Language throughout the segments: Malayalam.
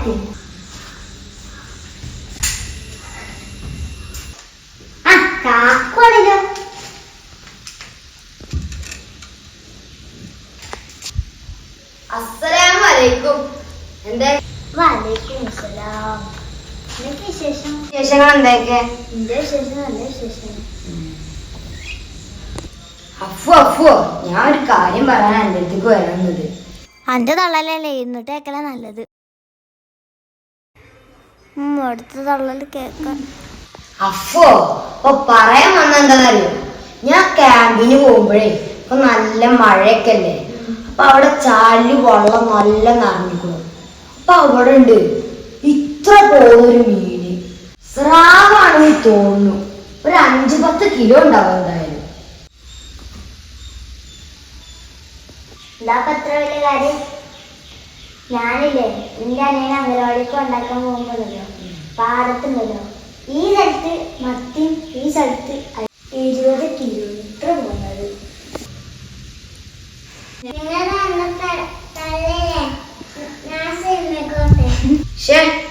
വലൈക്കും ആ കാക്കുവാണല്ലോ. അസ്സലാമു വലൈക്കും എന്താ? വലൈക്കും അസ്സലാം. എന്തൊക്കെ വിശേഷം? വിശേഷങ്ങൾ എന്തൊക്കെ എന്റെ വിശേഷം? നല്ല വിശേഷം. അഫു അഫു ഞാൻ ഒരു കാര്യം പറയാൻ എന്റെ അടുത്തേക്ക് വരുന്നത് അന്റെ തള്ളലല്ലേ ഇരുന്നിട്ട് കേക്കല നല്ലത്. അടുത്ത അഫോ ഇപ്പൊ പറയാൻ വന്ന എന്താണെന്നറിയോ ഞാൻ ക്യാമ്പിന് പോകുമ്പോഴേ ഇപ്പൊ നല്ല മഴയൊക്കെ അല്ലേ അപ്പൊ അവിടെ ചാലിൽ വെള്ളം നല്ല നിറഞ്ഞിരിക്കുന്നു. അപ്പൊ അവിടെ ഉണ്ട് ഇത്ര പോകുന്നൊരു മീന്. സ്രാവാണെന്ന് തോന്നുന്നു. ഒരു അഞ്ചു പത്ത് കിലോ ഉണ്ടാവും എന്തായാലും. എന്താ എത്ര വലിയ കാര്യം. ഞാനില്ലേ നിന്റെ അനിയനെ അംഗനവാടിക്ക് ഉണ്ടാക്കാൻ പോകുമ്പോഴല്ലോ പാടത്തുണ്ടല്ലോ. ഈ സ്ഥലത്ത് മത്തി ഈ സ്ഥലത്ത് ഇരുപത് കിലോമീറ്റർ പോകുന്നത്.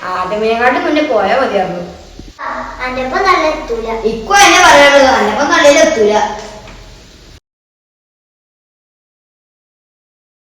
ആദ്യമേക്കാട്ട് മുന്നേ പോയാൽ മതിയായിരുന്നു. അന്റെ ഒപ്പം നല്ല എത്തൂല. ഇക്കോ എന്നെ പറയാനുള്ളത്? അന്നപ്പം നല്ലതിൽ എത്തൂല